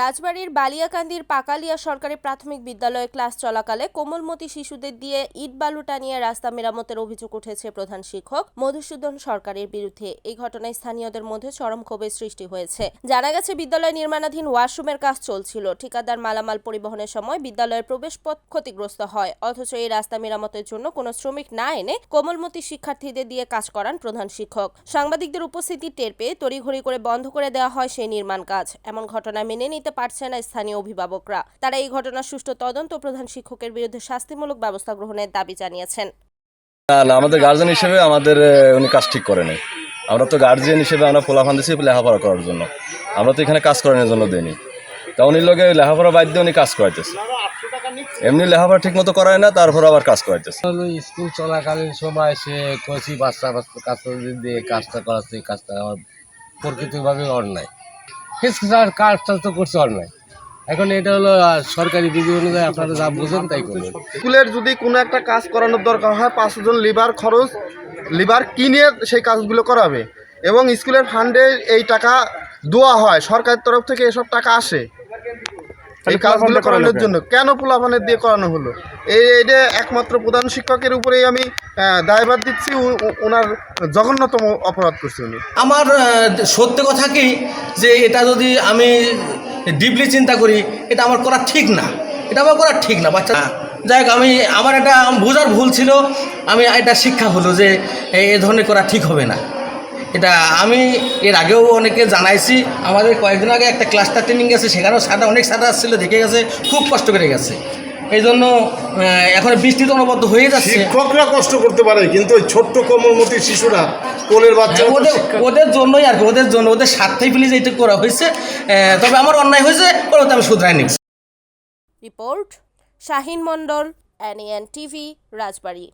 রাজবাড়ির বালিয়াকান্দির পাকালিয়া সরকারি প্রাথমিক বিদ্যালয়ে ক্লাস চলাকালে কোমলমতি শিশুদের দিয়ে ইট বালু টানিয়ে রাস্তা মেরামতের অভিযোগ উঠেছে প্রধান শিক্ষক মধুসূদন সরকারের বিরুদ্ধে। এই ঘটনায় স্থানীয়দের মধ্যে চরম ক্ষোভের সৃষ্টি হয়েছে। জানা গেছে, বিদ্যালয় নির্মাণাধীন ওয়াশরুমের কাজ চলছিল। ঠিকাদার মালামাল পরিবহনের সময় বিদ্যালয়ের প্রবেশপথ ক্ষতিগ্রস্ত হয়। অথচ এই রাস্তা মেরামতের জন্য কোনো শ্রমিক না এনে কোমলমতি শিক্ষার্থীদের দিয়ে কাজ করান প্রধান শিক্ষক। সাংবাদিকদের উপস্থিতি টের পেয়ে তড়িঘড়ি করে বন্ধ করে দেওয়া হয় সেই নির্মাণ কাজ। এমন ঘটনা মেনে নিতে পারছে না স্থানীয় অভিভাবকরা। তারা এই ঘটনার সুষ্ঠু তদন্ত প্রধান শিক্ষকের বিরুদ্ধে শাস্তিমূলক ব্যবস্থা গ্রহণের দাবি জানিয়েছেন। না না আমাদের গার্জেন হিসেবে আমাদের উনি কাজ ঠিক করেনি আমরা তো গার্জিয়ান হিসেবে আমরা পোলাফান দিয়েছি লেখাপড়া করার জন্য। আমরা তো এখানে কাজ করানোর জন্য দিইনি। তা উনি লোকে লেখাপড়া বাদ দিয়ে উনি কাজ করাইতেছে। এমনি লেখাপড়া ঠিক মতো করায় না তারপর আবার কাজ করাইতেছে। স্কুল চলাকালীন সময় সে কচি বাচ্চা বাচ্চা কাজটা দিয়ে কাজটা করাচ্ছে এই কাজটা আমার প্রকৃতিভাবে অন্যায়। স্যার কাজটা তো করছে অন্যায় এখন এটা হলো সরকারি বিধি অনুযায়ী আপনারা যা বুঝেন তাই করবেন। স্কুলের যদি কোনো একটা কাজ করানোর দরকার হয় পাঁচজন লিভার খরচ লিভার কিনে সেই কাজগুলো করাবে? এবং স্কুলের ফান্ডে এই টাকা দেওয়া হয়, সরকারের তরফ থেকে এসব টাকা আসে? এই কাজগুলো করানোর জন্য। কেন পোলাপানের দিয়ে করানো হলো? এই এটা একমাত্র প্রধান শিক্ষকের উপরেই আমি দায়ভার দিচ্ছি ওনার জঘন্যতম অপরাধ করছে উনি। আমার সত্যি কথা কি? যে এটা যদি আমি ডিপলি চিন্তা করি এটা আমার করা ঠিক না। এটা আমার করা ঠিক না বাচ্চা। যাই হোক আমি আমার একটা বোঝার ভুল ছিল। আমি এটা শিক্ষা হলো যে এ ধরনের করা ঠিক হবে না। এটা আমি এর আগেও অনেকে জানাইছি। আমাদের কয়েকদিন আগে একটা ক্লাস্টার ট্রেনিং গেছে সেখানেও সাদা অনেক সাটা আসছিল দেখে গেছে খুব কষ্ট করে গেছে। এই জন্য এখন বৃষ্টি তো অনবদ্য হয়ে যাচ্ছে। শিক্ষকরা কষ্ট করতে পারে কিন্তু ওই ছোট্ট কোমলমতি শিশুরা কোলের বাচ্চা হ্যাঁ, ওদের ওদের জন্যই আর কি ওদের জন্য ওদের স্বার্থেই ফেলে যেতে করা হয়েছে। তবে আমার অন্যায় হয়েছে ওটা আমি শুধরাই নিচ্ছি report Shahin Mondal NN TV Rajbari.